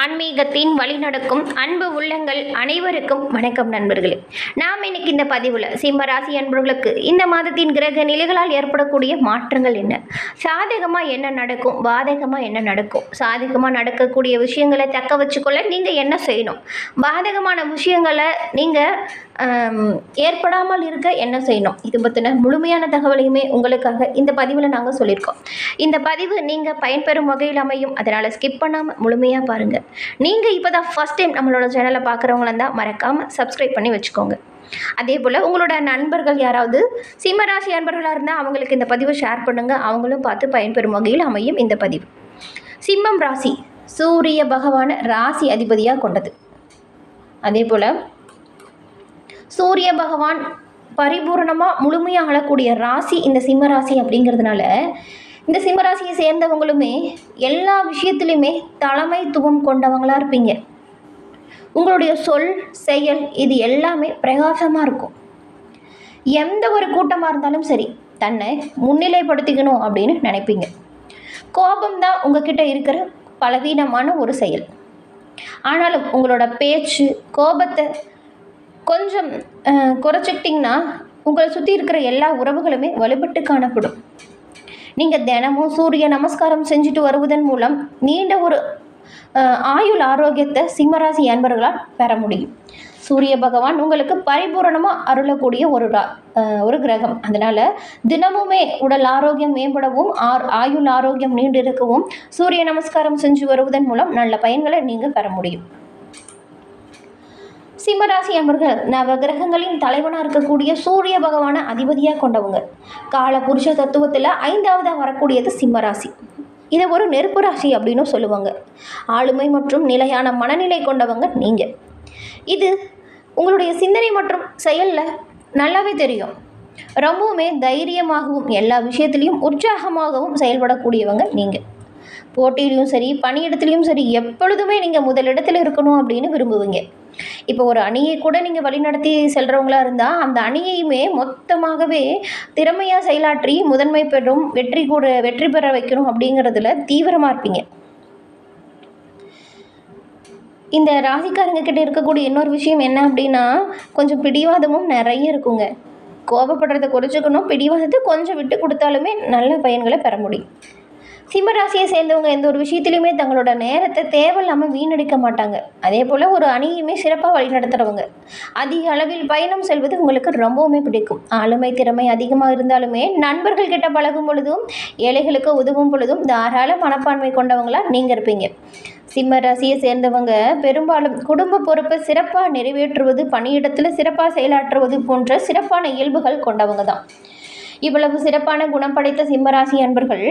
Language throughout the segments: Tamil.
ஆன்மீகத்தின் வழிநடக்கும் அன்பு உள்ளங்கள் அனைவருக்கும் வணக்கம் நண்பர்களே. நாம் இன்னைக்கு இந்த பதிவில் சிம்ம ராசி அன்பர்களுக்கு இந்த மாதத்தின் கிரக நிலைகளால் ஏற்படக்கூடிய மாற்றங்கள் என்ன? சாதகமாக என்ன நடக்கும்? பாதகமாக என்ன நடக்கும்? சாதகமாக நடக்கக்கூடிய விஷயங்களை தக்க வச்சுக்கொள்ள நீங்கள் என்ன செய்யணும்? பாதகமான விஷயங்களை நீங்கள் ஏற்படாமல் இருக்க என்ன செய்யணும்? இது பற்றின முழுமையான தகவலையுமே உங்களுக்காக இந்த பதிவில் நாங்கள் சொல்லியிருக்கோம். இந்த பதிவு நீங்கள் பயன்பெறும் வகையில் அமையும். அதனால் ஸ்கிப் பண்ணாமல் முழுமையாக பாருங்கள் நீங்கள் இப்போ தான் ஃபஸ்ட் டைம் நம்மளோட சேனலை பார்க்குறவங்களா இருந்தால் மறக்காமல் சப்ஸ்கிரைப் பண்ணி வச்சுக்கோங்க. அதே போல் உங்களோட நண்பர்கள் யாராவது சிம்மராசி நண்பர்களாக இருந்தால் அவங்களுக்கு இந்த பதிவை ஷேர் பண்ணுங்கள் அவங்களும் பார்த்து பயன்பெறும் வகையில் அமையும் இந்த பதிவு. சிம்மம் ராசி சூரிய பகவான ராசி அதிபதியாக கொண்டது. அதே போல் சூரிய பகவான் பரிபூரணமாக முழுமையாக ஆளக்கூடிய ராசி இந்த சிம்ம ராசி அப்படிங்கிறதுனால இந்த சிம்மராசியை சேர்ந்தவங்களுமே எல்லா விஷயத்துலையுமே தலைமைத்துவம் கொண்டவங்களாக இருப்பீங்க. உங்களுடைய சொல் செயல் இது எல்லாமே பிரகாசமாக இருக்கும். எந்த ஒரு கூட்டமாக இருந்தாலும் சரி தன்னை முன்னிலைப்படுத்திக்கணும் அப்படின்னு நினைப்பீங்க. கோபம் தான் உங்ககிட்ட இருக்கிற பலவீனமான ஒரு செயல். ஆனாலும் உங்களோட பேச்சு கோபத்தை கொஞ்சம் குறைச்சிக்கிட்டிங்கன்னா உங்களை சுற்றி இருக்கிற எல்லா உறவுகளுமே வலுப்பட்டு காணப்படும். நீங்கள் தினமும் சூரிய நமஸ்காரம் செஞ்சுட்டு வருவதன் மூலம் நீண்ட ஒரு ஆயுள் ஆரோக்கியத்தை சிம்மராசி அன்பர்களால் பெற முடியும். சூரிய பகவான் உங்களுக்கு பரிபூரணமாக அருளக்கூடிய ஒரு ஒரு கிரகம். அதனால் தினமுமே உடல் ஆரோக்கியம் மேம்படவும் ஆர் ஆயுள் ஆரோக்கியம் நீண்டிருக்கவும் சூரிய நமஸ்காரம் செஞ்சு வருவதன் மூலம் நல்ல பயன்களை நீங்கள் பெற முடியும். சிம்மராசி அன்பர்கள் நவ கிரகங்களின் தலைவனாக இருக்கக்கூடிய சூரிய பகவானை அதிபதியாக கொண்டவங்க. கால புருஷ தத்துவத்தில் ஐந்தாவதாக வரக்கூடியது சிம்மராசி. இதை ஒரு நெருப்பு ராசி அப்படின்னு சொல்லுவாங்க. ஆளுமை மற்றும் நிலையான மனநிலை கொண்டவங்க நீங்கள் இது உங்களுடைய சிந்தனை மற்றும் செயலில் நல்லாவே தெரியும். ரொம்பவுமே தைரியமாகவும் எல்லா விஷயத்துலேயும் உற்சாகமாகவும் செயல்படக்கூடியவங்க நீங்கள் போட்டியிலையும் சரி பணியிடத்துலையும் சரி எப்பொழுதுமே நீங்கள் முதலிடத்தில் இருக்கணும் அப்படின்னு விரும்புவீங்க. இப்போ ஒரு அணியை கூட நீங்கள் வழிநடத்தி செல்கிறவங்களா இருந்தால் அந்த அணியையுமே மொத்தமாகவே திறமையாக செயலாற்றி முதன்மை பெறும் வெற்றி கூட வெற்றி பெற வைக்கணும் அப்படிங்கிறதுல தீவிரமாக இருப்பீங்க. இந்த ராசிக்காரங்க கிட்ட இருக்கக்கூடிய இன்னொரு விஷயம் என்ன அப்படின்னா கொஞ்சம் பிடிவாதமும் நிறைய இருக்குங்க. கோபப்படுறதை குறைச்சிக்கணும் பிடிவாதத்தை கொஞ்சம் விட்டு கொடுத்தாலுமே நல்ல பயன்களை பெற முடியும். சிம்மராசியை சேர்ந்தவங்க எந்த ஒரு விஷயத்துலையுமே தங்களோட நேரத்தை தேவையில்லாமல் வீணடிக்க மாட்டாங்க. அதே போல் ஒரு அணியுமே சிறப்பாக வழிநடத்துகிறவங்க அதிக அளவில் பயணம் செல்வது உங்களுக்கு ரொம்பவுமே பிடிக்கும். ஆளுமை திறமை அதிகமாக இருந்தாலுமே நண்பர்கள் கிட்ட பழகும் பொழுதும் ஏழைகளுக்கு உதவும் பொழுதும் தாராள மனப்பான்மை கொண்டவங்களாக நீங்கள் இருப்பீங்க. சிம்ம ராசியை சேர்ந்தவங்க பெரும்பாலும் குடும்ப பொறுப்பை சிறப்பாக நிறைவேற்றுவது பணியிடத்தில் சிறப்பாக செயலாற்றுவது போன்ற சிறப்பான இயல்புகள் கொண்டவங்க தான். இவ்வளவு சிறப்பான குணம் படைத்த சிம்மராசி அன்பர்கள்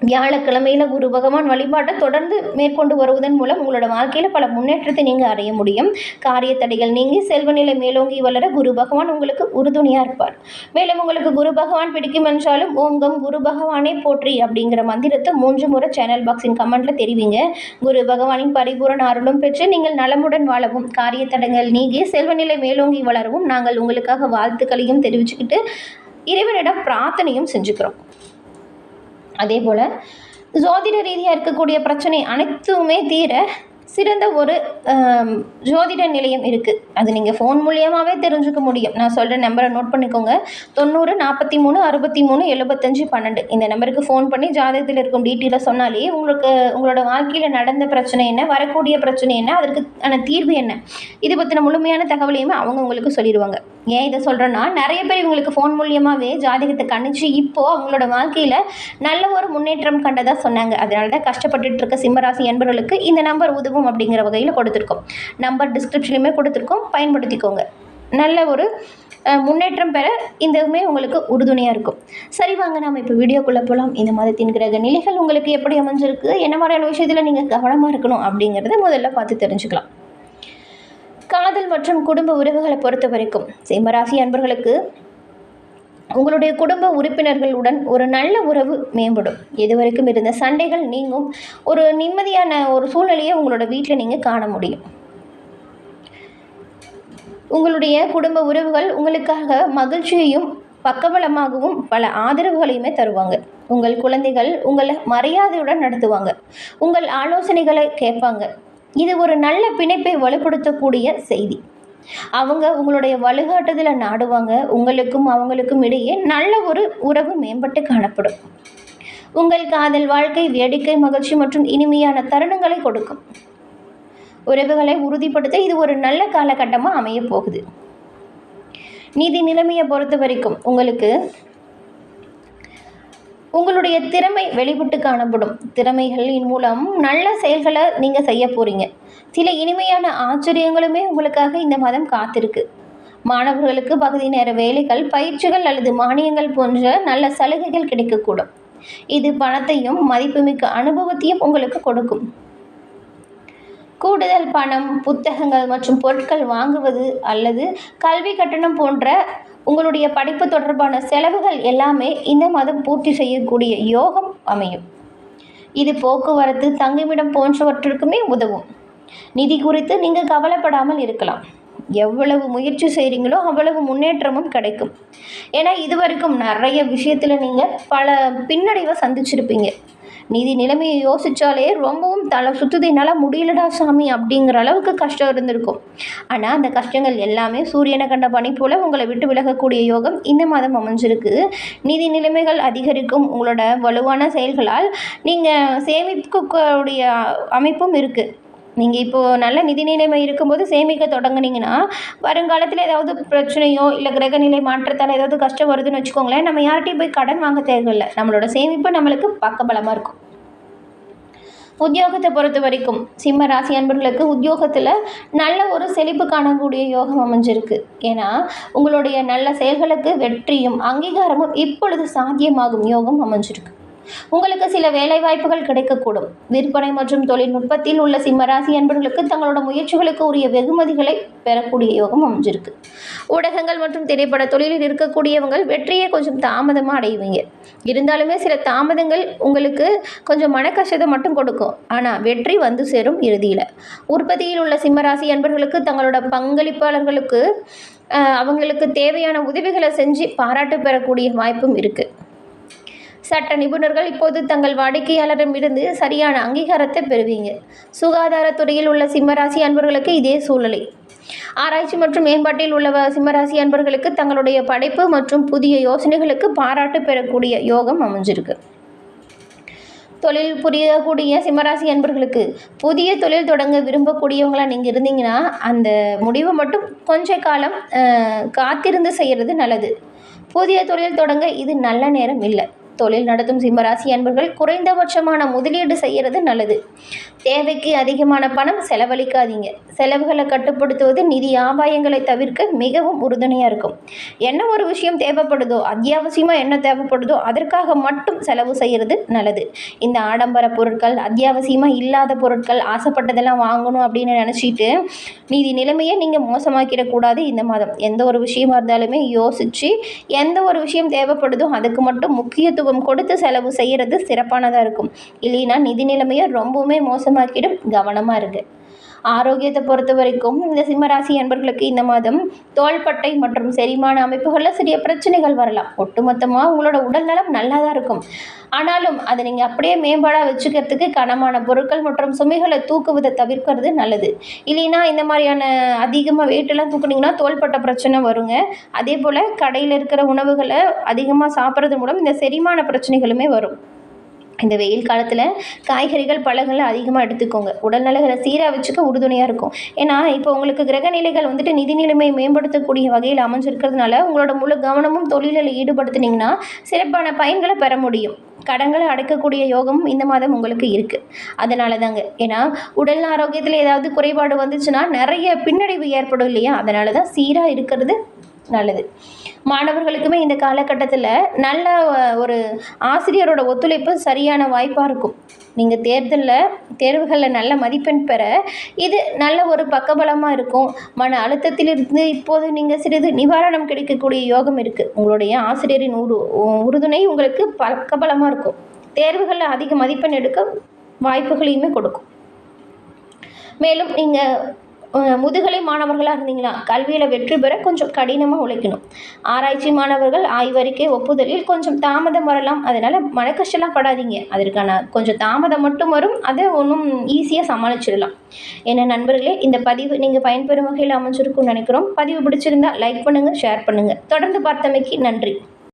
வியாழக்கிழமையில் குரு பகவான் வழிபாட்டை தொடர்ந்து மேற்கொண்டு வருவதன் மூலம் உங்களோட வாழ்க்கையில் பல முன்னேற்றத்தை நீங்கள் அடைய முடியும். காரிய தடைகள் நீங்கி செல்வநிலை மேலோங்கி வளர குரு பகவான் உங்களுக்கு உறுதுணையாக இருப்பார். மேலும் உங்களுக்கு குரு பகவான் பிடிக்கும் என்றாலும் ஓங்கம் குரு பகவானே போற்றி அப்படிங்கிற மந்திரத்தை மூன்று முறை சேனல் பாக்ஸின் கமெண்ட்டில் தெரிவிங்க. குரு பகவானின் பரிபூரண அருளும் பெற்று நீங்கள் நலமுடன் வாழவும். காரிய தடைகள் நீங்கி செல்வநிலை மேலோங்கி வளரவும் நாங்கள் உங்களுக்காக வாழ்த்துக்களையும் தெரிவிச்சுக்கிட்டு இறைவனிடம் பிரார்த்தனையும் செஞ்சுக்கிறோம். அதே போல் ஜோதிட ரீதியாக இருக்கக்கூடிய பிரச்சனை அனைத்துமே தீர சிறந்த ஒரு ஜோதிட நிலையம் இருக்குது அது நீங்கள் ஃபோன் மூலியமாகவே தெரிஞ்சுக்க முடியும். நான் சொல்கிற நம்பரை நோட் பண்ணிக்கோங்க. தொண்ணூறு நாற்பத்தி மூணு அறுபத்தி மூணு எழுபத்தஞ்சி பன்னெண்டு. இந்த நம்பருக்கு ஃபோன் பண்ணி ஜாதகத்தில் இருக்கும் டீட்டெயிலை சொன்னாலே உங்களுக்கு உங்களோட வாழ்க்கையில் நடந்த பிரச்சனை என்ன வரக்கூடிய பிரச்சனை என்ன அதற்கான தீர்வு என்ன இது பற்றின முழுமையான தகவலையுமே அவங்க உங்களுக்கு சொல்லிடுவாங்க. ஏன் இதை சொல்கிறேன்னா நிறைய பேர் இவங்களுக்கு ஃபோன் மூலியமாகவே ஜாதகத்தை கணிச்சு இப்போது அவங்களோட வாழ்க்கையில் நல்ல ஒரு முன்னேற்றம் கண்டதாக சொன்னாங்க. அதனால தான் கஷ்டப்பட்டுட்டு இருக்க சிம்மராசி என்பவர்களுக்கு இந்த நம்பர் உதவும் அப்படிங்கிற வகையில் கொடுத்துருக்கோம். நம்பர் டிஸ்கிரிப்ஷன்லையுமே கொடுத்துருக்கோம். பயன்படுத்திக்கோங்க. நல்ல ஒரு முன்னேற்றம் பெற இதுவுமே உங்களுக்கு உறுதுணையாக இருக்கும். சரி வாங்க நம்ம இப்போ வீடியோக்குள்ளே போகலாம் இந்த மாதத்தின் கிரக நிலைகள் உங்களுக்கு எப்படி அமைஞ்சிருக்கு? என்ன மாதிரியான விஷயத்தில் நீங்கள் கவனமாக இருக்கணும் அப்படிங்கிறத முதல்ல பார்த்து தெரிஞ்சுக்கலாம். காதல் மற்றும் குடும்ப உறவுகளை பொறுத்த வரைக்கும் சிம்மராசி அன்பர்களுக்கு உங்களுடைய குடும்ப உறுப்பினர்களுடன் ஒரு நல்ல உறவு மேம்படும். இதுவரைக்கும் இருந்த சண்டைகள் நீங்கும். ஒரு நிம்மதியான ஒரு சூழ்நிலையை உங்களோட வீட்டில் நீங்கள் காண முடியும். உங்களுடைய குடும்ப உறவுகள் உங்களுக்காக மகிழ்ச்சியையும் பக்கபலமாகவும் பல ஆதரவுகளையுமே தருவாங்க. உங்கள் குழந்தைகள் உங்களை மரியாதையுடன் நடத்துவாங்க. உங்கள் ஆலோசனைகளை கேட்பாங்க. இது ஒரு நல்ல பிணைப்பை வலுப்படுத்தக்கூடிய செய்தி. அவங்க உங்களுடைய வழிகாட்டுதலை நாடுவாங்க. உங்களுக்கும் அவங்களுக்கும் இடையே நல்ல ஒரு உறவு மேம்பட்டு காணப்படும். உங்கள் காதல் வாழ்க்கை வேடிக்கை மகிழ்ச்சி மற்றும் இனிமையான தருணங்களை கொடுக்கும். உறவுகளை உறுதிப்படுத்த இது ஒரு நல்ல காலகட்டமாக அமைய போகுது. நிதி நிலைமையை பொறுத்த வரைக்கும் உங்களுக்கு உங்களுடைய திறமை வெளிப்பட்டு காணப்படும். திறமைகளின் மூலம் நல்ல செயல்களை நீங்கள் செய்ய போகிறீங்க சில இனிமையான ஆச்சரியங்களுமே உங்களுக்காக இந்த மாதம் காத்திருக்கு. மாணவர்களுக்கு பகுதி நேர வேலைகள் பயிற்சிகள் அல்லது மானியங்கள் போன்ற நல்ல சலுகைகள் கிடைக்கக்கூடும். இது பணத்தையும் மதிப்புமிக்க அனுபவத்தையும் உங்களுக்கு கொடுக்கும். கூடுதல் பணம் புத்தகங்கள் மற்றும் பொருட்கள் வாங்குவது அல்லது கல்வி கட்டணம் போன்ற உங்களுடைய படிப்பு தொடர்பான செலவுகள் எல்லாமே இந்த மாதம் பூர்த்தி செய்யக்கூடிய யோகம் அமையும். இது போக்குவரத்து தங்குமிடம் போன்றவற்றிற்குமே உதவும். நிதி குறித்து நீங்கள் கவலைப்படாமல் இருக்கலாம். எவ்வளவு முயற்சி செய்கிறீங்களோ அவ்வளவு முன்னேற்றமும் கிடைக்கும். ஏன்னா இதுவரைக்கும் நிறைய விஷயத்தில் நீங்கள் பல பின்னடைவை சந்திச்சிருப்பீங்க. நிதி நிலைமையை யோசித்தாலே ரொம்பவும் தலை சுற்றுது என்னால் முடியலடா சாமி அப்படிங்கிற அளவுக்கு கஷ்டம் இருந்திருக்கும். ஆனால் அந்த கஷ்டங்கள் எல்லாமே சூரியனை கண்ட பனி போல உங்களை விட்டு விலகக்கூடிய யோகம் இந்த மாதம் அமைஞ்சிருக்கு. நிதி நிலைமைகள் அதிகரிக்கும். உங்களோட வலுவான செயல்களால் நீங்கள் சேமிக்கக்கூடிய அமைப்பும் இருக்குது நீங்கள் இப்போது நல்ல நிதி நிலைமை இருக்கும்போது சேமிக்க தொடங்குனீங்கன்னா வருங்காலத்தில் ஏதாவது பிரச்சனையோ இல்லை கிரகநிலை மாற்றத்தால் ஏதாவது கஷ்டம் வருதுன்னு வச்சுக்கோங்களேன் நம்ம யார்கிட்டையும் போய் கடன் வாங்க தேவையில்லை. நம்மளோட சேமிப்பு நம்மளுக்கு பக்கபலமாக இருக்கும். உத்தியோகத்தை பொறுத்த வரைக்கும் சிம்ம ராசி அன்பர்களுக்கு உத்தியோகத்தில் நல்ல ஒரு செழிப்பு காணக்கூடிய யோகம் அமைஞ்சிருக்கு. ஏன்னா உங்களுடைய நல்ல செயல்களுக்கு வெற்றியும் அங்கீகாரமும் இப்பொழுது சாத்தியமாகும் யோகம் அமைஞ்சிருக்கு. உங்களுக்கு சில வேலைவாய்ப்புகள் கிடைக்கக்கூடும். விற்பனை மற்றும் தொழில்நுட்பத்தில் உள்ள சிம்மராசி அன்பர்களுக்கு தங்களோட முயற்சிகளுக்கு உரிய வெகுமதிகளை பெறக்கூடிய யோகம் அமைஞ்சிருக்கு. ஊடகங்கள் மற்றும் திரைப்பட தொழிலில் இருக்கக்கூடியவங்க வெற்றியை கொஞ்சம் தாமதமாக அடைவீங்க. இருந்தாலுமே சில தாமதங்கள் உங்களுக்கு கொஞ்சம் மனக்கஷ்டத்தை மட்டும் கொடுக்கும். ஆனால் வெற்றி வந்து சேரும் இறுதியில். உற்பத்தியில் உள்ள சிம்மராசி அன்பர்களுக்கு தங்களோட பங்களிப்பாளர்களுக்கு அவங்களுக்கு தேவையான உதவிகளை செஞ்சு பாராட்டு பெறக்கூடிய வாய்ப்பும் இருக்குது சட்ட நிபுணர்கள் இப்போது தங்கள் வாடிக்கையாளரிடமிருந்து சரியான அங்கீகாரத்தை பெறுவீங்க. சுகாதாரத்துறையில் உள்ள சிம்மராசி அன்பர்களுக்கு இதே சூழ்நிலை ஆராய்ச்சி மற்றும் மேம்பாட்டில் உள்ள சிம்மராசி அன்பர்களுக்கு தங்களுடைய படைப்பு மற்றும் புதிய யோசனைகளுக்கு பாராட்டு பெறக்கூடிய யோகம் அமைஞ்சிருக்கு. தொழில் புரியக்கூடிய சிம்மராசி அன்பர்களுக்கு புதிய தொழில் தொடங்க விரும்பக்கூடியவங்களாக நீங்கள் இருந்தீங்கன்னா அந்த முடிவை மட்டும் கொஞ்ச காலம் காத்திருந்து செய்கிறது நல்லது. புதிய தொழில் தொடங்க இது நல்ல நேரம் இல்லை. தொழில் நடத்தும் சிம்மராசி அன்பர்கள் குறைந்தபட்சமான முதலீடு செய்கிறது நல்லது. தேவைக்கு அதிகமான பணம் செலவழிக்காதீங்க. செலவுகளை கட்டுப்படுத்துவது நிதி ஆபாயங்களை தவிர்க்க மிகவும் உறுதுணையாக இருக்கும். என்ன ஒரு விஷயம் தேவைப்படுதோ அத்தியாவசியமாக என்ன தேவைப்படுதோ அதற்காக மட்டும் செலவு செய்கிறது நல்லது. இந்த ஆடம்பர பொருட்கள் அத்தியாவசியமாக இல்லாத பொருட்கள் ஆசைப்பட்டதெல்லாம் வாங்கணும் அப்படின்னு நினச்சிட்டு நீதி நிலைமையை நீங்கள் மோசமாக்கிடக்கூடாது இந்த மாதம். எந்த ஒரு விஷயமா இருந்தாலுமே யோசித்து எந்த ஒரு விஷயம் தேவைப்படுதோ அதுக்கு மட்டும் முக்கியத்துவம் கொடுத்து செலவு செய்கிறது சிறப்பானதாக இருக்கும். இல்லைன்னா நிதி நிலைமையை ரொம்பவுமே மோசமாக்கிடும் கவனமாக இருக்குது ஆரோக்கியத்தை பொறுத்த வரைக்கும் இந்த சிம்மராசி அன்பர்களுக்கு இந்த மாதம் தோள்பட்டை மற்றும் செரிமான அமைப்புகளில் சிறிய பிரச்சனைகள் வரலாம். ஒட்டுமொத்தமாக உங்களோட உடல்நலம் நல்லா தான் இருக்கும். ஆனாலும் அதை நீங்கள் அப்படியே மேம்பாடாக வச்சுக்கிறதுக்கு கனமான பொருட்கள் மற்றும் சுமைகளை தூக்குவதை தவிர்க்கிறது நல்லது. இல்லைன்னா இந்த மாதிரியான அதிகமாக வெயிட்டெல்லாம் தூக்குனீங்கன்னா தோள்பட்ட பிரச்சனை வருங்க. அதே போல் கடையில் இருக்கிற உணவுகளை அதிகமாக சாப்பிட்றது மூலம் இந்த செரிமான பிரச்சனைகளுமே வரும். இந்த வெயில் காலத்தில் காய்கறிகள் பழங்களை அதிகமாக எடுத்துக்கோங்க. உடல்நலங்களை சீராக வச்சுக்க உறுதுணையாக இருக்கும். ஏன்னா இப்போ உங்களுக்கு கிரகநிலைகள் வந்துட்டு நிதி நிலைமை மேம்படுத்தக்கூடிய வகையில் அமைஞ்சிருக்கிறதுனால உங்களோட முழு கவனமும் தொழிலில் ஈடுபடுத்துனீங்கன்னா சிறப்பான பயன்களை பெற முடியும். கடன்களை அடைக்கக்கூடிய யோகமும் இந்த மாதம் உங்களுக்கு இருக்குது அதனால தாங்க ஏன்னா உடல் ஆரோக்கியத்தில் ஏதாவது குறைபாடு வந்துச்சுன்னா நிறைய பின்னடைவு ஏற்படும் இல்லையா? அதனால தான் சீராக இருக்கிறது நல்லது. மாணவர்களுக்குமே இந்த காலகட்டத்தில் நல்ல ஒரு ஆசிரியரோட ஒத்துழைப்பு சரியான வாய்ப்பாக இருக்கும். நீங்கள் தேர்தலில் தேர்வுகளில் நல்ல மதிப்பெண் பெற இது நல்ல ஒரு பக்கபலமாக இருக்கும். மன அழுத்தத்திலிருந்து இப்போது நீங்கள் சிறிது நிவாரணம் கிடைக்கக்கூடிய யோகம் இருக்குது உங்களுடைய ஆசிரியரின் உரு உறுதுணை உங்களுக்கு பக்கபலமாக இருக்கும். தேர்வுகளில் அதிக மதிப்பெண் எடுக்க வாய்ப்புகளையுமே கொடுக்கும். மேலும் நீங்கள் முதுகலை மாணவர்களாக இருந்தீங்களா? கல்வியில் வெற்றி பெற கொஞ்சம் கடினமாக உழைக்கணும். ஆராய்ச்சி மாணவர்கள் ஆய்வறிக்கை ஒப்புதலில் கொஞ்சம் தாமதம் வரலாம். அதனால் மனக்கஷ்டலாம் படாதீங்க. அதற்கான கொஞ்சம் தாமதம் மட்டும் வரும். அதை ஒன்றும் ஈஸியாக சமாளிச்சிடலாம். என்ன நண்பர்களே இந்த பதிவு நீங்கள் பயன்பெறும் வகையில் அமைஞ்சிருக்கும்னு நினைக்கிறோம். பதிவு பிடிச்சிருந்தா லைக் பண்ணுங்கள் ஷேர் பண்ணுங்கள் தொடர்ந்து பார்த்தமைக்கு நன்றி.